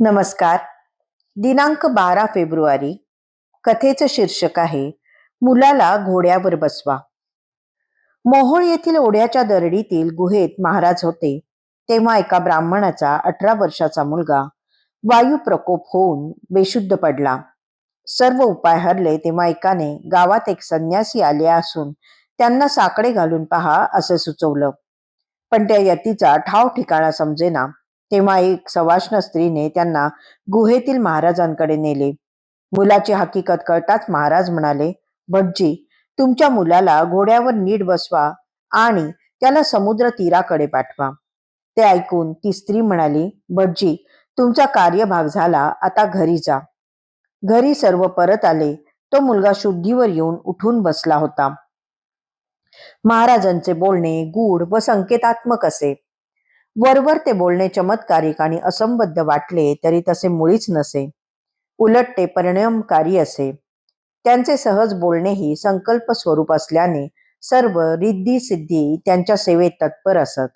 नमस्कार. दिनांक बारा फेब्रुवारी. कथेचं शीर्षक आहे मुलाला घोड्यावर बसवा. मोहोळ येथील ओढ्याच्या दरडीतील गुहेत महाराज होते. तेव्हा एका ब्राह्मणाचा अठरा वर्षाचा मुलगा वायू प्रकोप होऊन बेशुद्ध पडला. सर्व उपाय हरले तेव्हा एकाने गावात एक संन्यासी आले असून त्यांना साकडे घालून पहा असं सुचवलं. पण त्या यतीचा ठाव ठिकाणा समजेना. तेव्हा एक सवाष्ण स्त्रीने त्यांना गुहेतील महाराजांकडे नेले. मुलाची हकीकत कळताच महाराज म्हणाले भटजी तुमच्या मुलाला घोड्यावर नीट बसवा आणि त्याला समुद्र तीराकडे पाठवा. ते ऐकून ती स्त्री म्हणाली भटजी तुमचा कार्यभाग झाला आता घरी जा. घरी सर्व परत आले तो मुलगा शुद्धीवर येऊन उठून बसला होता. महाराजांचे बोलणे गूढ व संकेतात्मक असे. वरवर ते बोलणे चमत्कारिक आणि असंबद्ध वाटले तरी तसे मुळीच नसे. उलट ते परिणामकारी असे. त्यांचे सहज बोलणेही संकल्प स्वरूप असल्याने सर्व रिद्धी सिद्धी त्यांच्या सेवेत तत्पर असत.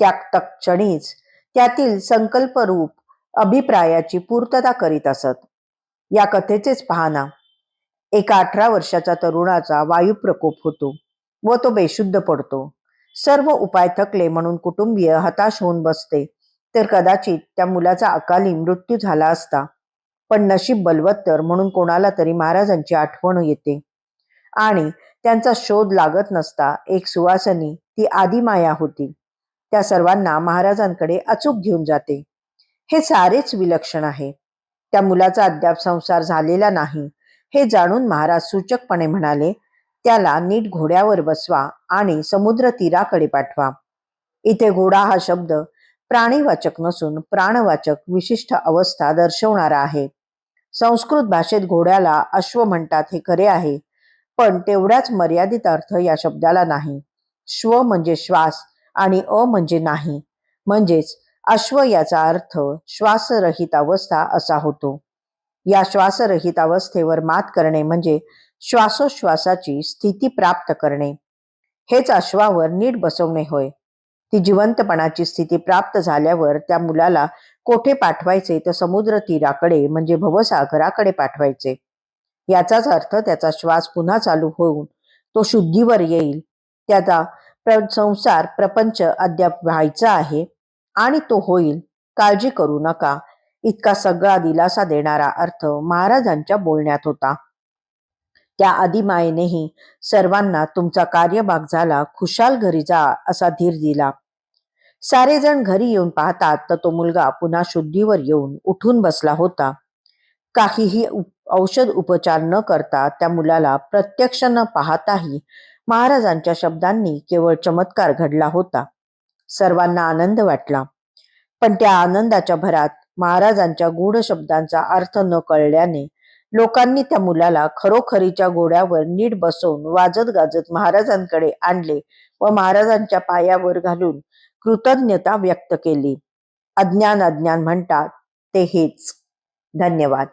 त्या तक्षणीच त्यातील संकल्परूप अभिप्रायाची पूर्तता करीत असत. या कथेचेच पाहना. एका अठरा वर्षाचा तरुणाचा वायुप्रकोप होतो व तो बेशुद्ध पडतो. सर्व उपाय थकले म्हणून कुटुंबीय हताश होऊन बसते. तर कदाचित त्या मुलाचा अकाली मृत्यू झाला असता. पण नशीब बलवत्तर म्हणून कोणाला तरी महाराजांची आठवण येते. आणि त्यांचा शोध लागत नसता एक सुवासनी ती आदिमाया होती. त्या सर्वांना महाराजांकडे अचूक घेऊन जाते. हे सारेच विलक्षण आहे. त्या मुलाचा अद्याप संसार झालेला नाही. हे जाणून महाराज सूचकपणे म्हणाले त्याला नीट घोड्यावर बसवा आणि समुद्र तीराकडे पाठवा. इथे घोडा हा शब्द प्राणीवाचक नसून प्राणवाचक विशिष्ट अवस्था दर्शवणारा आहे. संस्कृत भाषेत घोड्याला अश्व म्हणतात हे खरे आहे पण तेवढ्याच मर्यादित अर्थ या शब्दाला नाही. श्व म्हणजे श्वास आणि अ म्हणजे नाही. म्हणजेच अश्व याचा अर्थ श्वासरहित अवस्था असा होतो. या श्वासरहित अवस्थेवर मात करणे म्हणजे श्वासोश्वासाची स्थिती प्राप्त करणे. हेच अश्वावर नीट बसवणे होय. ती जिवंतपणाची स्थिती प्राप्त झाल्यावर त्या मुलाला कोठे पाठवायचे? तर समुद्र तीराकडे म्हणजे भवसागराकडे पाठवायचे. याचाच अर्थ त्याचा श्वास पुन्हा चालू होऊन तो शुद्धीवर येईल. त्याचा प्र संसार प्रपंच अद्याप व्हायचा आहे आणि तो होईल. काळजी करू नका. इतका सगळा दिलासा देणारा अर्थ महाराजांच्या बोलण्यात होता. त्या आदिमायेनेही सर्वांना तुमचा कार्यभाग झाला खुशाल घरी जा असा धीर दिला. सारे जण घरी येऊन पाहतात तर तो मुलगा पुन्हा शुद्धीवर येऊन उठून बसला होता. काहीही औषध उपचार न करता त्या मुलाला प्रत्यक्ष न पाहताही महाराजांच्या शब्दांनी केवळ चमत्कार घडला होता. सर्वांना आनंद वाटला. पण त्या आनंदाच्या भरात महाराजांच्या गूढ शब्दांचा अर्थ न कळल्याने लोकांनी त्या मुलाला खरोखरीच्या घोड्यावर नीट बसवून वाजत गाजत महाराजांकडे आणले व महाराजांच्या पायावर घालून कृतज्ञता व्यक्त केली. अज्ञान अज्ञान म्हणतात ते हेच. धन्यवाद.